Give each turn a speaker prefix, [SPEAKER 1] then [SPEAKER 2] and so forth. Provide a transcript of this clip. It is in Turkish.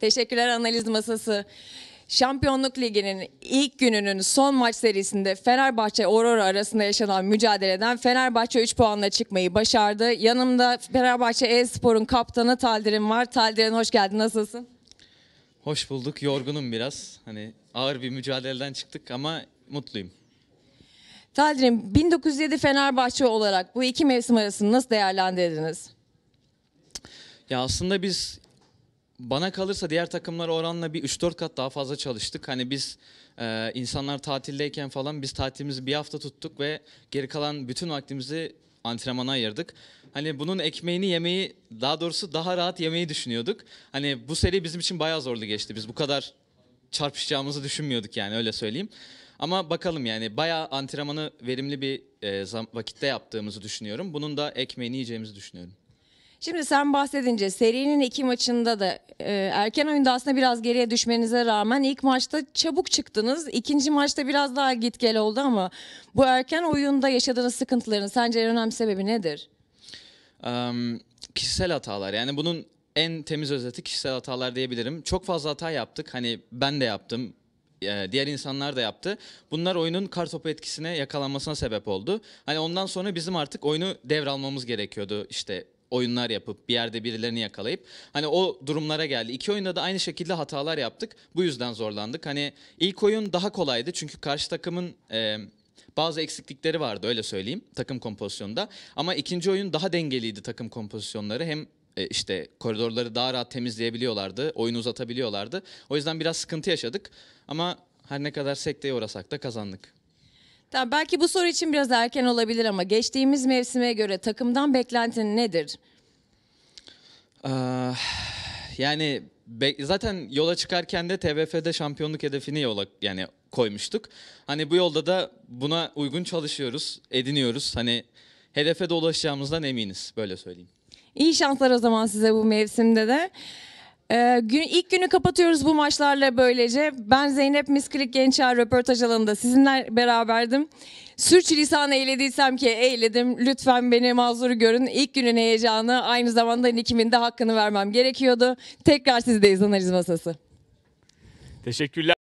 [SPEAKER 1] Teşekkürler analiz masası. Şampiyonluk Ligi'nin ilk gününün son maç serisinde Fenerbahçe Aurora arasında yaşanan mücadeleden Fenerbahçe 3 puanla çıkmayı başardı. Yanımda Fenerbahçe E-Spor'un kaptanı Taldir'in var. Taldir'in hoş geldin. Nasılsın?
[SPEAKER 2] Hoş bulduk. Yorgunum biraz. Hani ağır bir mücadeleden çıktık ama mutluyum.
[SPEAKER 1] Taldir'in 1907 Fenerbahçe olarak bu iki mevsim arasını nasıl değerlendirdiniz?
[SPEAKER 2] Ya aslında biz bana kalırsa diğer takımlara oranla bir 3-4 kat daha fazla çalıştık. Hani biz e, insanlar tatildeyken falan biz tatilimizi bir hafta tuttuk ve geri kalan bütün vaktimizi antrenmana ayırdık. Hani bunun ekmeğini yemeyi daha doğrusu daha rahat yemeyi düşünüyorduk. Hani bu seri bizim için bayağı zorlu geçti. Biz bu kadar çarpışacağımızı düşünmüyorduk yani öyle söyleyeyim. Ama bakalım yani bayağı antrenmanı verimli bir e, vakitte yaptığımızı düşünüyorum. Bunun da ekmeğini yiyeceğimizi düşünüyorum.
[SPEAKER 1] Şimdi sen bahsedince serinin iki maçında da e, erken oyunda aslında biraz geriye düşmenize rağmen ilk maçta çabuk çıktınız. İkinci maçta biraz daha git gel oldu ama bu erken oyunda yaşadığınız sıkıntıların sence en önemli sebebi nedir?
[SPEAKER 2] Em, kişisel hatalar yani bunun en temiz özeti kişisel hatalar diyebilirim. Çok fazla hata yaptık. Hani ben de yaptım. e, Diğer insanlar da yaptı. Bunlar oyunun kartopu etkisine yakalanmasına sebep oldu. Hani ondan sonra bizim artık oyunu devralmamız gerekiyordu. İşte oyunlar yapıp bir yerde birilerini yakalayıp hani o durumlara geldi. İki oyunda da aynı şekilde hatalar yaptık. Bu yüzden zorlandık. Hani ilk oyun daha kolaydı çünkü karşı takımın e, bazı eksiklikleri vardı öyle söyleyeyim takım kompozisyonunda. Ama ikinci oyun daha dengeliydi takım kompozisyonları. Hem e, işte koridorları daha rahat temizleyebiliyorlardı, oyunu uzatabiliyorlardı. O yüzden biraz sıkıntı yaşadık. Ama her ne kadar sekteye uğrasak da kazandık.
[SPEAKER 1] Tamam, belki bu soru için biraz erken olabilir ama geçtiğimiz mevsime göre takımdan beklentin nedir?
[SPEAKER 2] Ee, yani be- zaten yola çıkarken de TVF'de şampiyonluk hedefini yola yani koymuştuk. Hani bu yolda da buna uygun çalışıyoruz, ediniyoruz. Hani hedefe de ulaşacağımızdan eminiz böyle söyleyeyim.
[SPEAKER 1] İyi şanslar o zaman size bu mevsimde de. Ee, gün, ilk günü kapatıyoruz bu maçlarla böylece. Ben Zeynep Misklik Gençer röportaj alanında sizinle beraberdim. Sürçülisan eylediysem ki eyledim. Lütfen beni mazur görün. İlk günün heyecanı aynı zamanda Nikim'in de hakkını vermem gerekiyordu. Tekrar sizdeyiz analiz masası.
[SPEAKER 3] Teşekkürler.